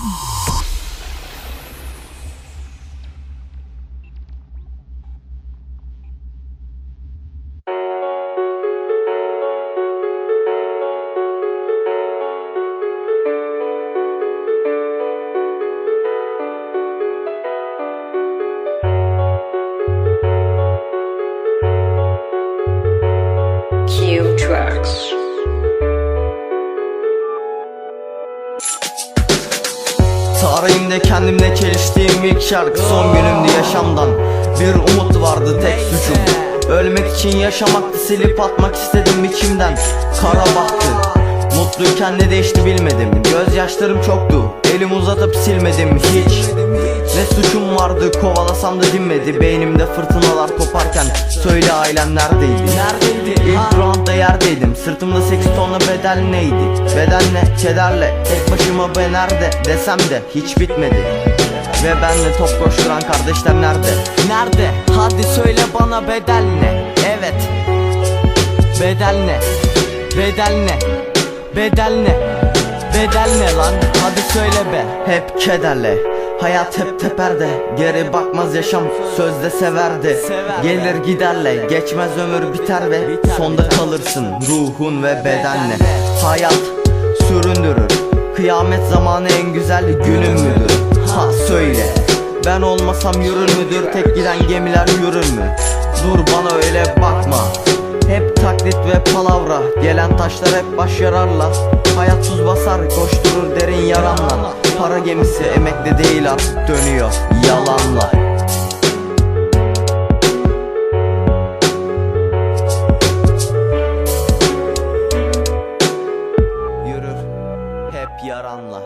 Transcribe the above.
Q Tracks. Tarihimde kendimle çeliştiğim ilk şarkı Son günümdü yaşamdan. Bir umut vardı tek suçum. Ölmek için yaşamaktı silip atmak istedim içimden. Kara baktı Mutluyken ne değişti bilmedim. Gözyaşlarım çoktu. Elim uzatıp silmedim hiç. Ne suçum vardı kovalasam da dinmedi. Beynimde fırtınalar koparken Söyle ailen neredeydi? Neredeydi? İlk roundda yerdeydim. Sırtımda 8 tonla bedel neydi? Bedel ne? Kederle Tek başıma ben nerede? Desem de hiç bitmedi. Ve benle top koşturan kardeşler nerede? Nerede? Hadi söyle bana bedel ne? Evet. Bedel ne? Bedel ne? Bedel ne? Bedel ne lan? Hadi söyle be. Hep kederle. Hayat hep teperde. Geri bakmaz yaşam sözde severdi. Gelir giderle Geçmez ömür biter ve Sonda kalırsın. Ruhun ve bedenle. Hayat süründürür. Kıyamet zamanı en güzel günün müdür? Ha söyle. Ben olmasam yürür müdür? Tek giden gemiler yürür mü? Dur bana öyle bakma hep taklit ve palavra. Gelen taşlar hep baş yararla. Hayat tuz basar koşturur derin yaranla Para gemisi emekli değil artık dönüyor yalanla. Yürür hep yaranla